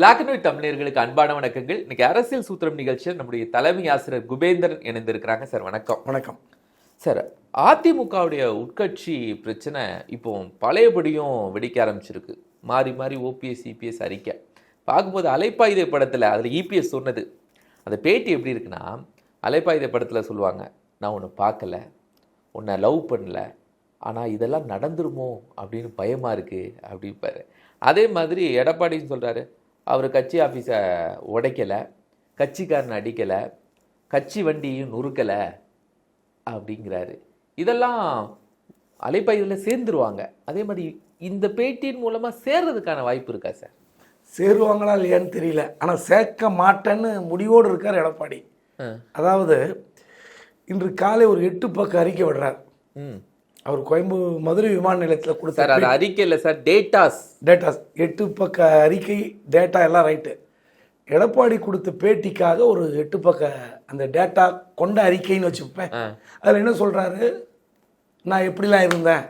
Black and white தமிழர்களுக்கு அன்பான வணக்கங்கள். இன்னைக்கு அரசியல் சூத்திரம் நிகழ்ச்சியில் நம்முடைய தலைமை ஆசிரியர் குபேந்திரன் இணைந்திருக்கிறாங்க. சார் வணக்கம். வணக்கம். சார் அதிமுகவுடைய உட்கட்சி பிரச்சனை இப்போ பழையபடியும் வெடிக்க ஆரம்பிச்சிருக்கு. மாறி மாறி ஓபிஎஸ் இபிஎஸ் அறிக்கை. பார்க்கும்போது அலைப்பாயுதை படத்தில் அதில் இபிஎஸ் சொன்னது. அந்த பேட்டி எப்படி இருக்குன்னா அலைப்பாயுதை படத்தில் சொல்லுவாங்க நான் உன்னை பார்க்கல உன்னை லவ் பண்ணல ஆனால் இதெல்லாம் நடந்துருமோ? அப்படின்னு பயமாக இருக்குது அப்படிப்பாரு அதே மாதிரி எடப்பாடின்னு சொல்கிறாரு அவர் கட்சி ஆஃபீஸை உடைக்கலை கட்சிக்காரனை அடிக்கலை கட்சி வண்டியும் நுறுக்கலை அப்படிங்கிறாரு. இதெல்லாம் அலைப்பாய்வில் சேர்ந்துருவாங்க. அதே மாதிரி இந்த பேட்டியின் மூலமாக சேர்றதுக்கான வாய்ப்பு இருக்கா சார்? சேருவாங்களா இல்லையான்னு தெரியல. ஆனால் சேர்க்க மாட்டேன்னு முடிவோடு இருக்கார் எடப்பாடி. அதாவது இன்று காலை ஒரு எட்டு பக்க அறிக்கை விடுறார். ம். அவர் கோயம்புத்தூர் மதுரை விமான நிலையத்தில் சார் கொடுத்த அது அறிக்கை இல்லை சார் டேட்டாஸ் டேட்டாஸ் எட்டு பக்க அறிக்கை டேட்டா எல்லாம் ரைட்டு எடப்பாடி கொடுத்த பேட்டிக்காக ஒரு எட்டு பக்க அந்த டேட்டா கொண்ட அறிக்கைன்னு வச்சுப்பேன். அதில் என்ன சொல்கிறாரு நான் எப்படிலாம் இருந்தேன்?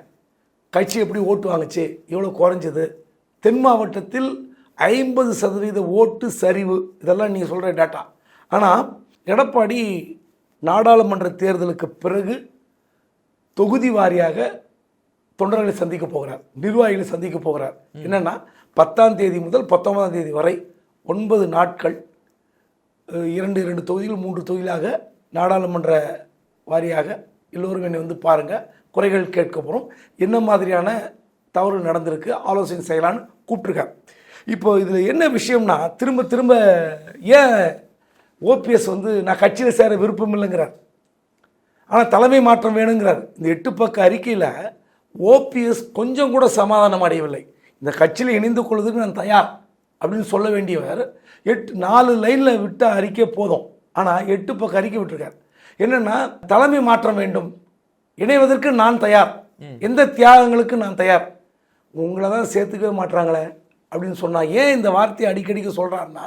கட்சி எப்படி ஓட்டு வாங்குச்சு? எவ்வளோ குறைஞ்சது? தென் மாவட்டத்தில் ஐம்பது சதவீத ஓட்டு சரிவு. இதெல்லாம் நீங்கள் சொல்கிற டேட்டா ஆனால் எடப்பாடி நாடாளுமன்ற தேர்தலுக்கு பிறகு தொகுதி வாரியாக தொண்டர்களை சந்திக்க போகிறார். நிர்வாகிகளை சந்திக்க போகிறார். என்னன்னா பத்தாம் தேதி முதல் பத்தொன்பதாம் தேதி வரை ஒன்பது நாட்கள் இரண்டு இரண்டு தொகுதிகள் மூன்று தொகுதிகளாக நாடாளுமன்ற வாரியாக எல்லோரும் என்னை வந்து பாருங்கள் குறைகள் கேட்க போகிறோம் என்ன மாதிரியான தவறு நடந்திருக்கு ஆலோசனை செய்யலான்னு கூப்பிட்ருக்கார் இப்போ இதில் என்ன விஷயம்னா திரும்ப திரும்ப ஏன் ஓபிஎஸ் வந்து நான் கட்சியில் சேர விருப்பம் இல்லைங்கிறார் ஆனால் தலைமை மாற்றம் வேணுங்கிறார். இந்த எட்டு பக்க அறிக்கையில் ஓபிஎஸ் கொஞ்சம் கூட சமாதானம் அடையவில்லை. இந்த கட்சியில் இணைந்து கொள்வதற்கு நான் தயார் அப்படின்னு சொல்ல வேண்டியவர் எட்டு நாலு லைனில் விட்ட அறிக்கை போதும். ஆனால் எட்டு பக்க அறிக்கை விட்டுருக்கார். என்னென்னா தலைமை மாற்றம் வேண்டும். இணைவதற்கு நான் தயார். எந்த தியாகங்களுக்கு நான் தயார்? உங்களை தான் சேர்த்துக்கவே மாட்றாங்களே அப்படின்னு சொன்னால் ஏன் இந்த வார்த்தையை அடிக்கடிக்கு சொல்கிறாருன்னா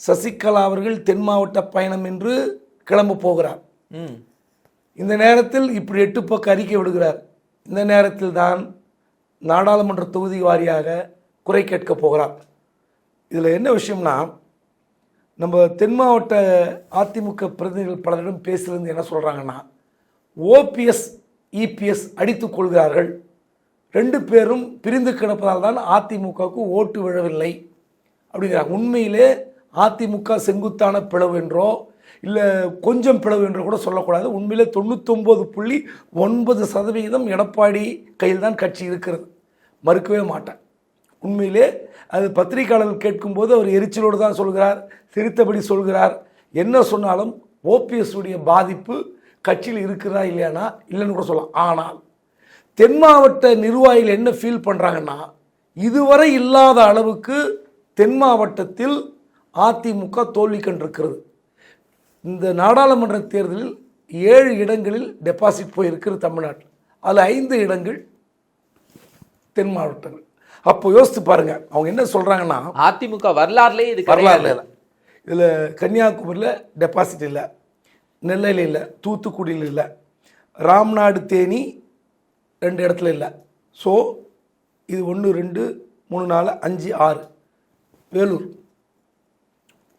சசிகலா அவர்கள் தென் மாவட்ட பயணம் என்று கிளம்ப போகிறார். இந்த நேரத்தில் இப்படி எட்டு பக்க அறிக்கை விடுகிறார். இந்த நேரத்தில் தான் நாடாளுமன்ற தொகுதி வாரியாக குறை கேட்க போகிறார். இதில் என்ன விஷயம்னா நம்ம தென் மாவட்ட அதிமுக பிரதிநிதிகள் பலரிடம் பேசுகிறது என்ன சொல்கிறாங்கன்னா ஓபிஎஸ் இபிஎஸ் அடித்து கொள்கிறார்கள். ரெண்டு பேரும் பிரிந்து கிடப்பதால் தான் அதிமுகவுக்கு ஓட்டு விழவில்லை. அப்படிங்கிறாங்க. உண்மையிலே அதிமுக செங்குத்தான பிளவு என்றோ இல்லை கொஞ்சம் பிளவு என்று கூட சொல்லக்கூடாது. உண்மையிலே தொண்ணூத்தொம்பது புள்ளி ஒன்பது சதவிகிதம் எடப்பாடி கையில் தான் கட்சி இருக்கிறது. மறுக்கவே மாட்டேன் உண்மையிலே அது பத்திரிகையாளர்கள் கேட்கும்போது அவர் எரிச்சலோடு தான் சொல்கிறார் சிரித்தபடி சொல்கிறார். என்ன சொன்னாலும் ஓபிஎஸ் உடைய பாதிப்பு கட்சியில் இருக்கிறதா இல்லையானா இல்லைன்னு கூட சொல்லலாம். ஆனால் தென் மாவட்ட நிர்வாகிகள் என்ன ஃபீல் பண்ணுறாங்கன்னா இதுவரை இல்லாத அளவுக்கு தென் மாவட்டத்தில் அதிமுக தோல்வி கண்டிருக்கிறது. இந்த நாடாளுமன்ற தேர்தலில் ஏழு இடங்களில் டெபாசிட் போயிருக்கிறது தமிழ்நாட்டில். அதில் ஐந்து இடங்கள் தென் மாவட்டங்கள். அப்போ யோசித்து பாருங்க அவங்க என்ன சொல்கிறாங்கன்னா அதிமுக வரலாறுலேயே இது வரலாறுல இதில் கன்னியாகுமரியில் டெபாசிட் இல்லை நெல்லையில் இல்லை தூத்துக்குடியில் இல்லை ராம்நாடு தேனி ரெண்டு இடத்துல இல்லை. ஸோ இது ஒன்று ரெண்டு மூணு நாலு அஞ்சு ஆறு. வேலூர்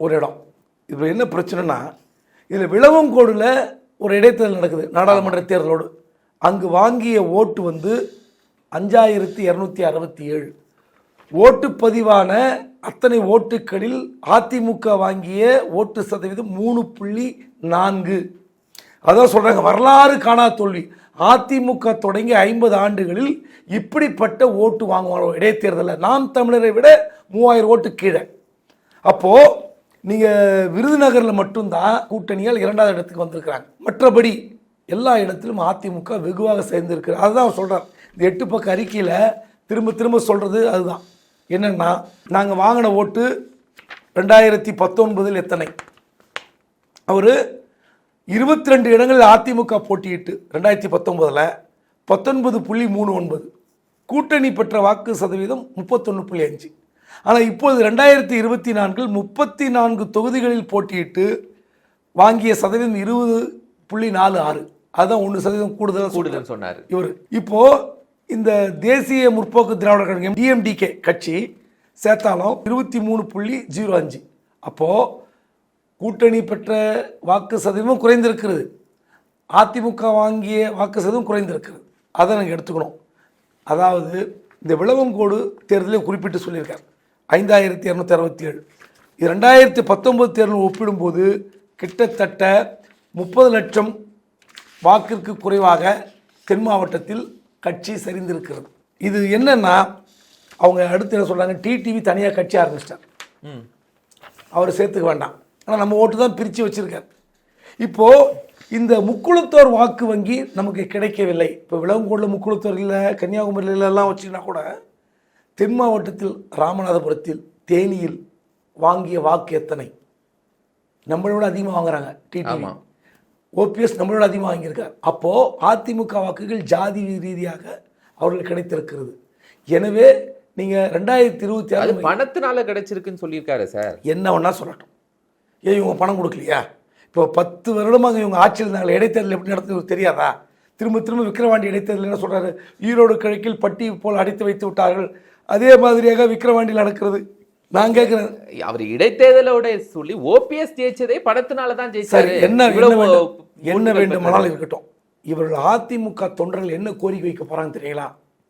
ஒரு இடம். இப்போ என்ன பிரச்சனைனா இதில் விளவங்கோடில் ஒரு இடைத்தேர்தல் நடக்குது நாடாளுமன்ற தேர்தலோடு. அங்கு வாங்கிய ஓட்டு வந்து அஞ்சாயிரத்தி இரநூத்தி அறுபத்தி ஏழு. ஓட்டு பதிவான அத்தனை ஓட்டுகளில் அதிமுக வாங்கிய ஓட்டு சதவீதம் மூணு புள்ளி நான்கு. அதான் சொல்கிறாங்க வரலாறு காணா தோல்வி. அதிமுக தொடங்கி ஐம்பது ஆண்டுகளில் இப்படிப்பட்ட ஓட்டு வாங்குவாங்க இடைத்தேர்தலில். நாம் தமிழரை விட மூவாயிரம் ஓட்டு கீழே. அப்போது நீங்கள் விருதுநகரில் மட்டும்தான் கூட்டணியால் இரண்டாவது இடத்துக்கு வந்திருக்கிறாங்க. மற்றபடி எல்லா இடத்திலும் அதிமுக வெகுவாக சேர்ந்திருக்கிறது அதுதான் அவர் சொல்கிறார் இந்த எட்டு பக்க அறிக்கையில் திரும்ப திரும்ப சொல்கிறது அதுதான். என்னென்னா நாங்கள் வாங்கின ஓட்டு ரெண்டாயிரத்தி பத்தொன்பதில் எத்தனை? அவர் இருபத்தி ரெண்டு இடங்களில் அதிமுக போட்டியிட்டு ரெண்டாயிரத்தி பத்தொன்பதில் பத்தொன்பது புள்ளி மூணு ஒன்பது. கூட்டணி பெற்ற வாக்கு சதவீதம் முப்பத்தொன்று புள்ளி அஞ்சு. ஆனால் இப்போது ரெண்டாயிரத்தி இருபத்தி நான்கில் முப்பத்தி நான்கு தொகுதிகளில் போட்டியிட்டு வாங்கிய சதவீதம் இருபது புள்ளி நாலு ஆறு. அதுதான் ஒன்று சதவீதம் கூடுதலாக கூடுதல் சொன்னாரு. இவர். இப்போ இந்த தேசிய முற்போக்கு திராவிடர் கழகம் டிஎம்டிகே கட்சி சேர்த்தாலும் இருபத்தி மூணு புள்ளி ஜீரோ அஞ்சு. அப்போது கூட்டணி பெற்ற வாக்கு சதவீதமும் குறைந்திருக்கிறது. அதிமுக வாங்கிய வாக்கு சதவீதம் குறைந்திருக்கிறது. அதை நாங்கள் எடுத்துக்கணும். அதாவது இந்த விளவங்கோடு தேர்தலில் குறிப்பிட்டு சொல்லியிருக்கார். ஐந்தாயிரத்தி இரநூத்தி அறுபத்தி ஏழு. இது ரெண்டாயிரத்தி பத்தொன்பது தேர்தல் ஒப்பிடும்போது கிட்டத்தட்ட முப்பது லட்சம் வாக்கிற்கு குறைவாக தென் மாவட்டத்தில் கட்சி சரிந்திருக்கிறது. இது என்னன்னா அவங்க அடுத்து என்ன சொல்கிறாங்க டிடிவி தனியாக கட்சி ஆரம்பிச்சிட்டார் ம். அவர் சேர்த்துக்க வேண்டாம். ஆனால் நம்ம ஓட்டு தான் பிரித்து வச்சுருக்கார். இப்போது இந்த முக்குளத்தோர் வாக்கு வங்கி நமக்கு கிடைக்கவில்லை. இப்போ விளவங்கோடில் முக்குளத்தோர் இல்லை கன்னியாகுமரியில எல்லாம் வச்சிங்கன்னா கூட தென் மாவட்டத்தில் ராமநாதபுரத்தில் தேனியில் வாங்கிய வாக்கு எத்தனை? நம்மளோட அதிகமாக வாங்குறாங்க டிடிவி. ஓபிஎஸ் நம்மளோட அதிகமாக வாங்கியிருக்கார். அப்போது அதிமுக வாக்குகள் ஜாதி ரீதியாக அவர்களுக்கு கிடைத்திருக்கிறது. எனவே நீங்கள் ரெண்டாயிரத்தி இருபத்தி ஆறு பணத்தினால கிடைச்சிருக்குன்னு சொல்லியிருக்காரு சார். என்ன வேணா சொல்லட்டும். ஏன் இவங்க பணம் கொடுக்கலையா? இப்போ பத்து வருடமாக இவங்க ஆட்சியில் இருந்தாங்களே இடைத்தேர்தல் எப்படி நடத்துறது தெரியாதா? திரும்ப திரும்ப விக்கிரவாண்டி இடைத்தேர்தல் என்ன சொல்றாரு? ஈரோடு கிழக்கில் பட்டி போல் அடைத்து வைத்து விட்டார்கள். அதே மாதிரியாக விக்கிரவாண்டியில் நடக்கிறது. நான் கேட்குறேன். அவர் இடைத்தேர்தலோட சொல்லி ஓபிஎஸ் ஜெயிச்சதே பணத்தினால தான் சரி ஜெயிச்சாரு என்ன என்ன இவ்வளவு வேண்டும் என்ன ஓட்டுகள் வேண்டுமானாலும் இருக்கட்டும். இவர்கள் அதிமுக தொண்டர்கள் என்ன கோரிக்கை வைக்க போறாங்க தெரியுங்களா?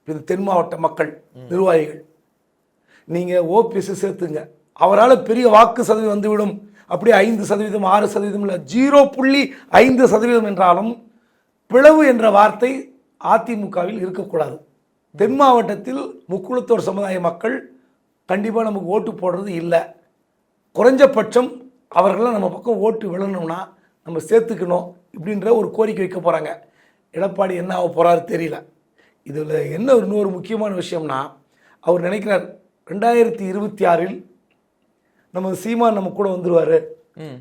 இது தென் மாவட்ட மக்கள் நிர்வாகிகள். நீங்க ஓபிஎஸ் சேர்த்துங்க. அவரால் பெரிய வாக்கு சதவீதம் வந்துவிடும். அப்படியே ஐந்து சதவீதம் ஆறு சதவீதம் இல்லை ஜீரோ புள்ளி ஐந்து சதவீதம் என்றாலும் பிளவு என்ற வார்த்தை அதிமுகவில் இருக்கக்கூடாது. தென் மாவட்டத்தில் முக்குளத்தோர் சமுதாய மக்கள் கண்டிப்பாக நமக்கு ஓட்டு போடுறது இல்லை. குறைஞ்சபட்சம் அவர்களாம் நம்ம பக்கம் ஓட்டு விழணும்னா நம்ம சேர்த்துக்கணும் இப்படின்ற ஒரு கோரிக்கை வைக்க போகிறாங்க எடப்பாடி என்ன ஆக போகிறாரு தெரியல. இதில் என்ன ஒரு இன்னொரு முக்கியமான விஷயம்னா அவர் நினைக்கிறார் ரெண்டாயிரத்தி இருபத்தி ஆறில் நம்ம சீமான் நம்ம கூட வந்துருவார். ம்.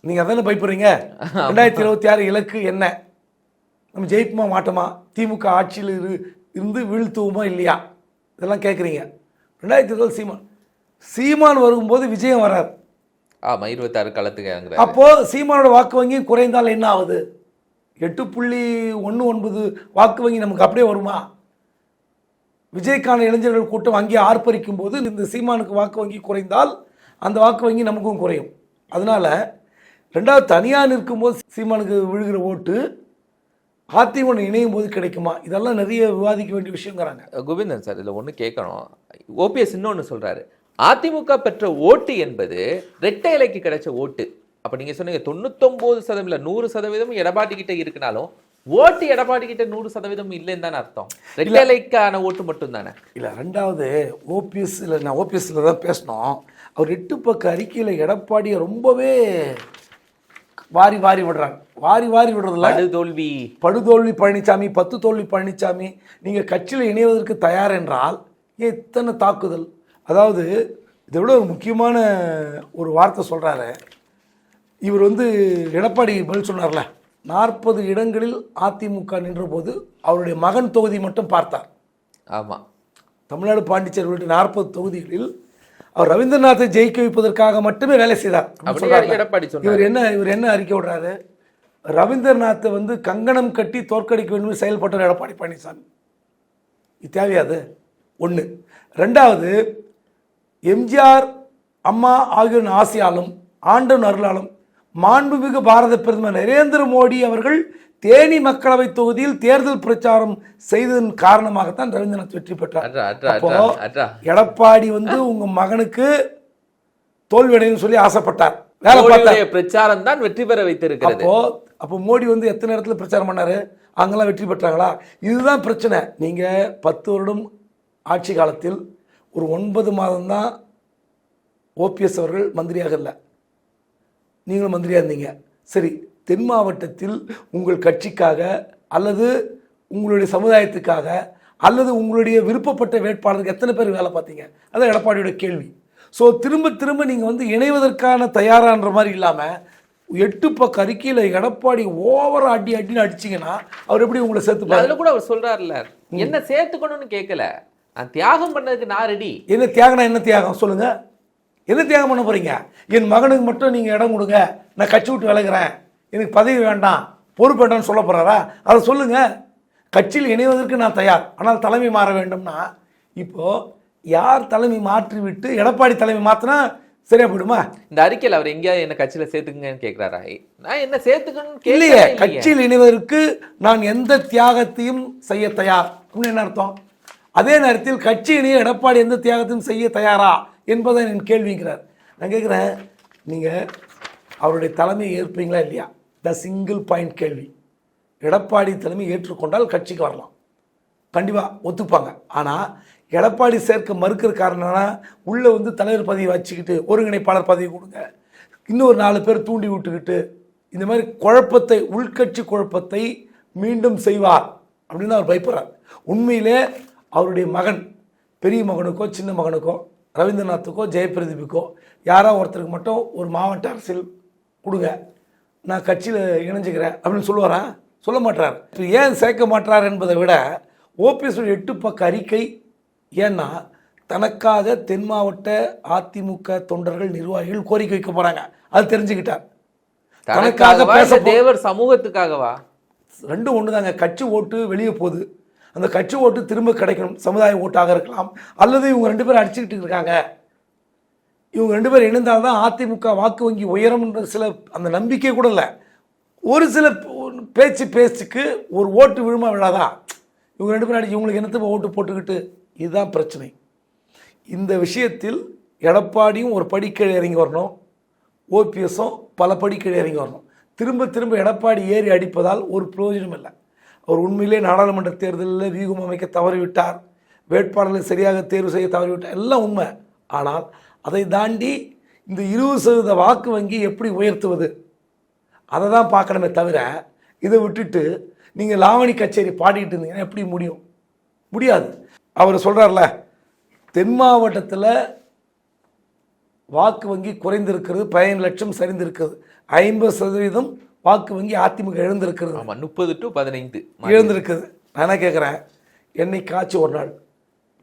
நீங்கள் அதானே பயப்படுறீங்க? ரெண்டாயிரத்தி இருபத்தி ஆறு இலக்கு என்ன? நம்ம ஜெயிப்புமா மாட்டோமா? திமுக ஆட்சியில் இரு இருந்து வீழ்த்துவோமா இல்லையா? இதெல்லாம் கேட்குறீங்க ரெண்டாயிரத்தி இருபது சீமான் சீமான் வரும்போது விஜயம் வரார். ஆமா இருபத்தாறு களத்துக்கு அப்போ சீமானோட வாக்கு வங்கி குறைந்தால் என்ன ஆகுது? எட்டு புள்ளி ஒன்று ஒன்பது வாக்கு வங்கி நமக்கு அப்படியே வருமா? விஜய்க்கான இளைஞர்கள் கூட்டம் அங்கே ஆர்ப்பரிக்கும் போது இந்த சீமானுக்கு வாக்கு வங்கி குறைந்தால் அந்த வாக்கு வங்கி நமக்கும் குறையும். அதனால ரெண்டாவது தனியாக நிற்கும்போது சீமானுக்கு விழுகிற ஓட்டு அதிமுக இணையும் போது கிடைக்குமா? இதெல்லாம் நிறைய விவாதிக்க வேண்டிய விஷயங்கிறாங்க கோவிந்தன் சார் இதுல ஒண்ணு கேட்கணும் ஓபிஎஸ் இன்னொன்னு சொல்றாரு. அதிமுக பெற்ற ஓட்டு என்பது ரெட்டை இலைக்கு கிடைச்ச ஓட்டு. அப்ப நீங்க சொன்னீங்க தொண்ணூத்தொன்பது சதவீதம் இல்ல நூறு சதவீதம் எடப்பாடி கிட்ட இருக்குனாலும் ஓட்டு எடப்பாடி கிட்ட நூறு சதவீதம் இல்லைன்னு தானே அர்த்தம். ரெட்டை இலைக்கான ஓட்டு மட்டும் தானே. இல்லை ரெண்டாவது ஓபிஎஸ்ல நான் ஓபிஎஸ்ல தான் பேசினோம் அவர் எட்டு பக்க அறிக்கையில் எடப்பாடியை ரொம்பவே வாரி வாரி விடுறாங்க. வாரி வாரி விடுறதுல படு தோல்வி படுதோல்வி பழனிசாமி பத்து தோல்வி பழனிசாமி நீங்கள் கட்சியில் இணைவதற்கு தயார் என்றால் ஏன் இத்தனை தாக்குதல்? அதாவது இதை விட ஒரு முக்கியமான ஒரு வார்த்தை சொல்கிறாரு இவர் வந்து எடப்பாடி பதில் சொன்னார்ல நாற்பது இடங்களில் அதிமுக நின்றபோது அவருடைய மகன் தொகுதி மட்டும் பார்த்தார். ஆமா. தமிழ்நாடு பாண்டிச்சேரி உள்ளிட்ட நாற்பது தொகுதிகளில் அவர் ரவீந்திரநாத்தை ஜெயிக்க வைப்பதற்காக மட்டுமே வேலை செய்தார். எடப்பாடி. இவர் என்ன இவர் என்ன அறிக்கை விடுறாரு? ரவீந்திரநாத்தை வந்து கங்கணம் கட்டி தோற்கடிக்க வேண்டும் செயல்பட்டார் எடப்பாடி பழனிசாமி. இது தேவையாது ஒன்று ரெண்டாவது எம்ஜிஆர் அம்மா ஆகியோரின் ஆசையாலும் ஆண்டவன் அருளாலும் மாண்புமிகு பாரத பிரதமர் நரேந்திர மோடி அவர்கள் தேனி மக்களவை தொகுதியில் தேர்தல் பிரச்சாரம் செய்ததன் காரணமாகத்தான் ரவீந்திரநாத் வெற்றி பெற்றார். எடப்பாடி வந்து உங்க மகனுக்கு தோல்வியடையும் சொல்லி ஆசைப்பட்டார். வேலை பார்த்தார் மோடியுடைய பிரச்சாரம் தான் வெற்றி பெற வைத்திருக்கிறது. அப்போ அப்போ மோடி வந்து எத்தனை இடத்துல பிரச்சாரம் பண்ணாரு? அங்கெல்லாம் வெற்றி பெற்றாங்களா? இதுதான் பிரச்சனை. நீங்க பத்து வருடம் ஆட்சி காலத்தில் ஒரு ஒன்பது மாதம் தான் ஓபிஎஸ் அவர்கள் மந்திரியாக இல்லை. நீங்களும் மந்திரியாக இருந்தீங்க. சரி தென் மாவட்டத்தில் உங்கள் கட்சிக்காக அல்லது உங்களுடைய சமுதாயத்துக்காக அல்லது உங்களுடைய விருப்பப்பட்ட வேட்பாளருக்கு எத்தனை பேர் வேலை பார்த்தீங்க? அதான் எடப்பாடியோட கேள்வி. ஸோ திரும்ப திரும்ப நீங்கள் வந்து இணைவதற்கான தயாரான்ற மாதிரி இல்லாமல் எட்டு பக்க அறிக்கையில் எடப்பாடி ஓவரா அடி அடின்னு அடிச்சிங்கன்னா அவர் எப்படி உங்களை சேர்த்துப்பாரு அதுல கூட அவர் சொல்றாருல்ல. என்ன சேர்த்துக்கணும்னு கேட்கல நான் தியாகம் பண்ணதுக்கு நான் ரெடி என்ன தியாகம்னா என்ன தியாகம்? சொல்லுங்க. என்ன தியாகம் பண்ண போறீங்க? என் மகனுக்கு மட்டும் நீங்க இடம் கொடுங்க. நான் கட்சி விட்டு விலகுறேன். எனக்கு பதவி வேண்டாம். பொறுப்பு வேண்டாம்னு சொல்ல போறாரா? அதை சொல்லுங்க. கட்சியில் இணைவதற்கு நான் தயார். ஆனால் தலைமை மாற வேண்டும்னா இப்போ யார் தலைமை மாற்றி விட்டு எடப்பாடி தலைமை மாற்றினா சரியா போயிடுமா? இந்த அறிக்கையில் அவர் எங்கேயாவது என்ன கட்சியில சேர்த்துக்குங்கன்னு கேட்கிறாரா நான் என்ன சேர்த்துக்கணும்னு இல்லையே. கட்சியில் இணைவதற்கு நான் எந்த தியாகத்தையும் செய்ய தயார். அப்படின்னு என்ன அர்த்தம்? அதே நேரத்தில் கட்சி இணைய எடப்பாடி எந்த தியாகத்தையும் செய்ய தயாரா? என்பதை என் கேள்விங்கிறார் நான் கேட்குறேன் நீங்கள் அவருடைய தலைமையை ஏற்பீங்களா இல்லையா? த சிங்கிள் பாயிண்ட் கேள்வி. எடப்பாடி தலைமை ஏற்றுக்கொண்டால் கட்சிக்கு வரலாம். கண்டிப்பாக ஒத்துப்பாங்க. ஆனால் எடப்பாடி சேர்க்க மறுக்கிற காரணம்னா உள்ளே வந்து தலைவர் பதவி வச்சுக்கிட்டு ஒருங்கிணைப்பாளர் பதவி கொடுங்க. இன்னொரு நாலு பேர் தூண்டி விட்டுக்கிட்டு இந்த மாதிரி குழப்பத்தை உள்கட்சி குழப்பத்தை மீண்டும் செய்வார் அப்படின்னு அவர் பயப்படுறார். உண்மையிலே அவருடைய மகன் பெரிய மகனுக்கோ சின்ன மகனுக்கோ ரவீந்திரநாத்துக்கோ ஜெயபிரதீப்புக்கோ யாரோ ஒருத்தருக்கு மட்டும் ஒரு மாவட்ட அரசியல் கொடுங்க. நான் கட்சியில் இணைஞ்சுக்கிறேன் அப்படின்னு சொல்லுவாரா? சொல்ல மாட்டார். இப்போ ஏன் சேர்க்க மாட்டார் என்பதை விட ஓபிஎஸ் எட்டு பக்க அறிக்கை ஏன்னா தனக்காக தென் மாவட்ட அதிமுக தொண்டர்கள் நிர்வாகிகள் கோரிக்கை வைக்க போகிறாங்க அது தெரிஞ்சுக்கிட்டார். தனக்காக பேச தேவர் சமூகத்துக்காகவா? ரெண்டும் ஒன்று தாங்க கட்சி ஓட்டு வெளியே போகுது. அந்த கட்சி ஓட்டு திரும்ப கிடைக்கணும் சமுதாய ஓட்டாக இருக்கலாம். அல்லது இவங்க ரெண்டு பேரும் அடிச்சுக்கிட்டு இருக்காங்க. இவங்க ரெண்டு பேரும் இணைந்தால் தான் அதிமுக வாக்கு வங்கி உயரம்ன்ற சில அந்த நம்பிக்கை கூட இல்லை. ஒரு சில பேச்சு பேச்சுக்கு ஒரு ஓட்டு விழுமா விழாதா? இவங்க ரெண்டு பேரும் அடிச்சு இவங்களுக்கு என்னத்துக்கு ஓட்டு போட்டுக்கிட்டு? இதுதான் பிரச்சனை. இந்த விஷயத்தில் எடப்பாடியும் ஒரு படிக்கீழ் இறங்கி வரணும். ஓபிஎஸும் பல படிக்கீழ் இறங்கி வரணும். திரும்ப திரும்ப எடப்பாடி ஏறி அடிப்பதால் ஒரு பிரயோஜனம் இல்லை. அவர் உண்மையிலே நாடாளுமன்ற தேர்தலில் வியூகம் அமைக்க தவறிவிட்டார். வேட்பாளர்களை சரியாக தேர்வு செய்ய தவறிவிட்டார். எல்லாம் உண்மை. ஆனால் அதை தாண்டி இந்த இருபது சதவீத வாக்கு வங்கி எப்படி உயர்த்துவது? அதை தான் பார்க்கணுமே தவிர இதை விட்டுட்டு நீங்கள் லாவணி கச்சேரி பாடிட்டு இருந்தீங்கன்னா எப்படி முடியும்? முடியாது. அவர் சொல்கிறார்ல தென் மாவட்டத்தில் வாக்கு வங்கி குறைந்திருக்கிறது பதினேழு லட்சம் சரிந்திருக்கிறது. ஐம்பது சதவீதம் வாக்கு வங்கி அதிமுக எழுந்திருக்கிறது. ஆமா முப்பது டு பதினைந்து எழுந்திருக்குது. நான் என்ன கேட்குறேன் என்னை காய்ச்சி ஒரு நாள்.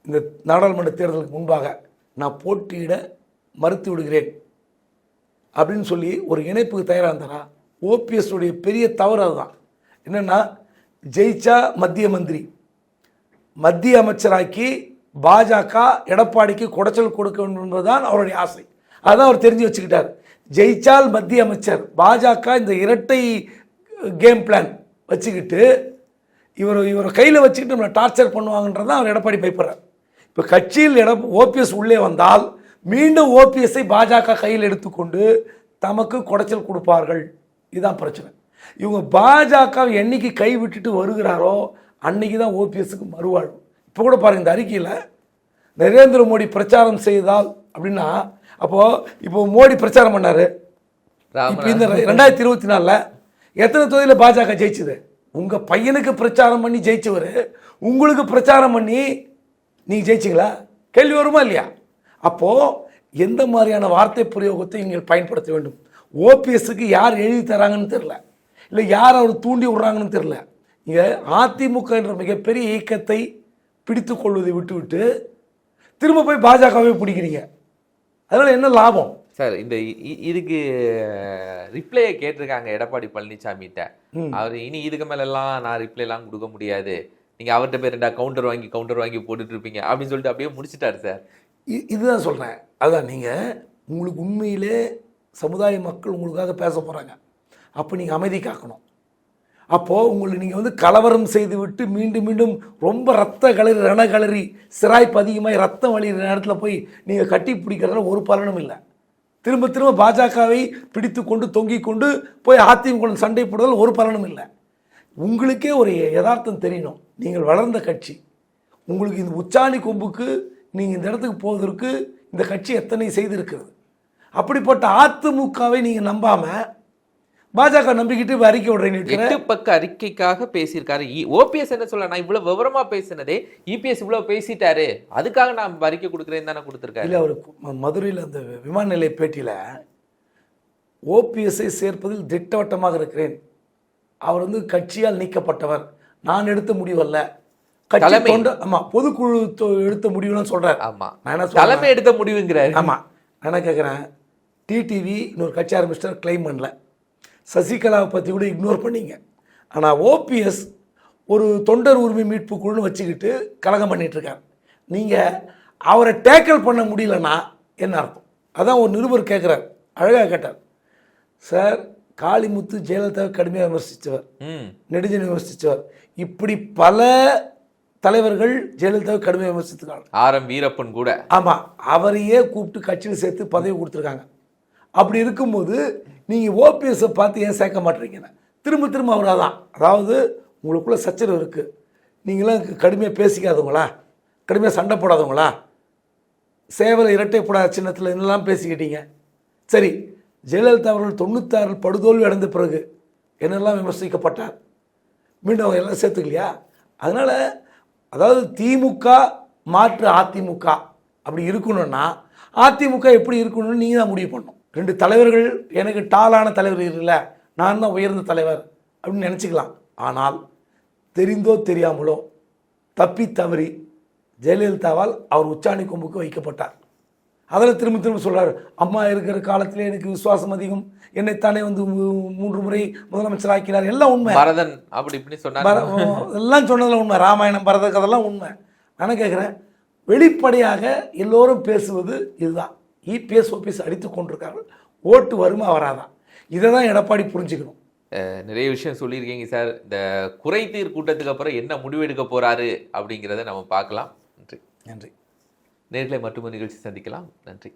இந்த நாடாளுமன்ற தேர்தலுக்கு முன்பாக நான் போட்டியிட மறுத்து விடுகிறேன். அப்படின்னு சொல்லி ஒரு இணைப்புக்கு தயாராக இருந்தாரா? ஓபிஎஸ் உடைய பெரிய தவறு அதுதான். என்னென்னா ஜெயிச்சா மத்திய மந்திரி. மத்திய அமைச்சராக்கி பாஜக எடப்பாடிக்கு குடைச்சல் கொடுக்க வேண்டும் என்பதுதான் அவருடைய ஆசை. அதான் அவர் தெரிஞ்சு வச்சுக்கிட்டார். ஜெயிச்சால் மத்திய அமைச்சர். பாஜக இந்த இரட்டை கேம் பிளான் வச்சுக்கிட்டு இவர் இவரை கையில் வச்சுக்கிட்டு நம்மளை டார்ச்சர் பண்ணுவாங்கன்றதான் அவர் எடப்பாடி பயப்படுறார். இப்போ கட்சியில் எட ஓபிஎஸ் உள்ளே வந்தால் மீண்டும் ஓபிஎஸ்ஐ பாஜக கையில் எடுத்துக்கொண்டு தமக்கு குடைச்சல் கொடுப்பார்கள். இதுதான் பிரச்சனை. இவங்க பாஜக என்னைக்கு கை விட்டுட்டு வருகிறாரோ அன்னைக்கு தான் ஓபிஎஸ்க்கு மறுவாழ்வு. இப்போ கூட பாருங்கள் இந்த அறிக்கையில் நரேந்திர மோடி பிரச்சாரம் செய்தால் அப்படின்னா அப்போது இப்போ மோடி பிரச்சாரம் பண்ணாரு. இப்போ இந்த ரெண்டாயிரத்தி இருபத்தி நாலில் எத்தனை தொகுதியில் பாஜக ஜெயிச்சது? உங்கள் பையனுக்கு பிரச்சாரம் பண்ணி ஜெயிச்சவர் உங்களுக்கு பிரச்சாரம் பண்ணி நீங்கள் ஜெயிச்சிங்களா கேள்வி வருமா இல்லையா? அப்போது எந்த மாதிரியான வார்த்தை பிரயோகத்தை நீங்கள் பயன்படுத்த வேண்டும்? ஓபிஎஸ்க்கு யார் எழுதி தராங்கன்னு தெரில இல்லை யார் அவர் தூண்டி விடுறாங்கன்னு தெரில இங்கே அதிமுக என்ற மிகப்பெரிய இயக்கத்தை பிடித்து கொள்வதை விட்டுவிட்டு திரும்ப போய் பாஜகவே பிடிக்கிறீங்க. அதனால் என்ன லாபம்? சார் இந்த இதுக்கு ரிப்ளையை கேட்டிருக்காங்க எடப்பாடி பழனிசாமிகிட்ட அவர் இனி இதுக்கு மேலெல்லாம் நான் ரிப்ளை எல்லாம் கொடுக்க முடியாது. நீங்க அவர்கிட்ட போய் ரெண்டா கவுண்டர் வாங்கி கவுண்டர் வாங்கி போட்டுட்டு இருப்பீங்க அப்படின்னு சொல்லிட்டு அப்படியே முடிச்சிட்டாரு சார். இ- இதுதான் சொல்கிறேன் அதான் நீங்கள் உங்களுக்கு உண்மையிலே சமுதாய மக்கள் உங்களுக்காக பேச போகிறாங்க அப்போ நீங்கள் அமைதி காக்கணும். அப்போது உங்களை நீங்கள் வந்து கலவரம் செய்து விட்டு மீண்டும் மீண்டும் ரொம்ப ரத்த கலரி ரண கலரி சிராய்ப்பு அதிகமாக ரத்தம் வழிகிற நேரத்தில் போய் நீங்கள் கட்டி பிடிக்கிறதுல ஒரு பலனும் இல்லை. திரும்ப திரும்ப பாஜகவை பிடித்து கொண்டு தொங்கிக் கொண்டு போய் அதிமுக சண்டை போடுதல் ஒரு பலனும் இல்லை. உங்களுக்கே ஒரு யதார்த்தம் தெரியணும். நீங்கள் வளர்ந்த கட்சி. உங்களுக்கு இந்த உச்சாணி கொம்புக்கு நீங்கள் இந்த இடத்துக்கு போவதற்கு இந்த கட்சி எத்தனை செய்திருக்கிறது? அப்படிப்பட்ட அதிமுகவை நீங்கள் நம்பாமல் பாஜக நம்பிக்கிட்டு இப்ப அறிக்கை இருக்கிற எட்டு பக்க அறிக்கைக்காக பேசியிருக்காரு. ஓபிஎஸ் என்ன சொல்ல நான் இவ்வளவு விவரமா பேசினதே இபிஎஸ் இவ்வளவு பேசிட்டாரு. அதுக்காக நான் அறிக்கை கொடுக்குறேன்னு தானே கொடுத்துருக்காரு. இல்லை அவர் மதுரையில் அந்த விமான நிலைய பேட்டியில் ஓபிஎஸ்ஐ சேர்ப்பதில் திட்டவட்டமாக இருக்கிறேன். அவர் வந்து கட்சியால் நீக்கப்பட்டவர். நான் எடுத்த முடிவல்ல கட்சி. தொண்டு ஆமா பொதுக்குழு எடுத்த முடிவுன்னு சொல்றாரு. ஆமா. நான் தலைமை எடுத்த முடிவுங்கிறாரு. ஆமா. நான் கேட்குறேன் டிடிவி இன்னொரு கட்சி ஆரம்பிச்சிட்டார் கிளைம் பண்ணல சசிகலாவை பற்றி கூட இக்னோர் பண்ணீங்க. ஆனால் ஓபிஎஸ் ஒரு தொண்டர் உரிமை மீட்பு குழுன்னு வச்சுக்கிட்டு கலகம் பண்ணிட்டு இருக்கார் நீங்கள் அவரை டேக்கிள் பண்ண முடியலன்னா என்ன அர்த்தம்? அதான் ஒரு நிருபர் கேட்குறார் அழகாக கேட்டார். சார் காளிமுத்து ஜெயலலிதாவை கடுமையாக விமர்சித்தவர் நெடுஞ்சன் விமர்சித்தவர் இப்படி பல தலைவர்கள் ஜெயலலிதாவை கடுமையாக விமர்சித்துக்காங்க ஆர் எம் வீரப்பன் கூட. ஆமாம் அவரையே கூப்பிட்டு கட்சியில் சேர்த்து பதவி கொடுத்துருக்காங்க. அப்படி இருக்கும்போது நீங்கள் ஓபிஎஸ்ஸை பார்த்து ஏன் சேர்க்க மாட்டேறீங்கன்னு திரும்ப திரும்ப அவராக தான் அதாவது உங்களுக்குள்ள சச்சரவு இருக்குது நீங்களாம் கடுமையாக பேசிக்காதவங்களா? கடுமையாக சண்டை போடாதவங்களா? சேவலை இரட்டைப்படாத சின்னத்தில் என்னெல்லாம் பேசிக்கிட்டீங்க? சரி ஜெயலலிதா அவர்கள் தொண்ணூத்தாறில் படுதோல்வி அடைந்த பிறகு என்னெல்லாம் விமர்சிக்கப்பட்டார்? மீண்டும் அவங்க எல்லாம் சேர்த்துக்கலையா? அதனால் அதாவது திமுக மாற்று அதிமுக அப்படி இருக்கணும்னா அதிமுக எப்படி இருக்கணும்னு நீங்கள் தான் முடிவு பண்ணணும். ரெண்டு தலைவர்கள் எனக்கு டாலான தலைவர் இல்லை. நான் தான் உயர்ந்த தலைவர் அப்படின்னு நினச்சிக்கலாம். ஆனால் தெரிந்தோ தெரியாமலோ தப்பி தவறி ஜெயலலிதாவால் அவர் உச்சாணி கொம்புக்கு வைக்கப்பட்டார். அதில் திரும்ப திரும்ப சொல்றாரு அம்மா இருக்கிற காலத்திலே எனக்கு விசுவாசம் அதிகம். என்னைத்தானே வந்து மூன்று முறை முதலமைச்சர் ஆக்கினார். எல்லாம் உண்மை. பரதன் அப்படி இப்படி சொன்னார். எல்லாம் சொன்னதில் உண்மை. ராமாயணம் பரத கதைலாம் உண்மை. நான் கேட்குறேன் வெளிப்படையாக எல்லோரும் பேசுவது இதுதான். இபிஎஸ் ஓபிஎஸ் அடித்து கொண்டிருக்கார்கள். ஓட்டு வருமா வராதான். இதை தான் எடப்பாடி புரிஞ்சுக்கணும். நிறைய விஷயம் சொல்லியிருக்கீங்க சார். இந்த குறைதீர் கூட்டத்துக்கு அப்புறம் என்ன முடிவெடுக்க போறாரு அப்படிங்கிறத நம்ம பார்க்கலாம். நன்றி. நன்றி. நேர்களை மட்டும் நிகழ்ச்சி சந்திக்கலாம். நன்றி.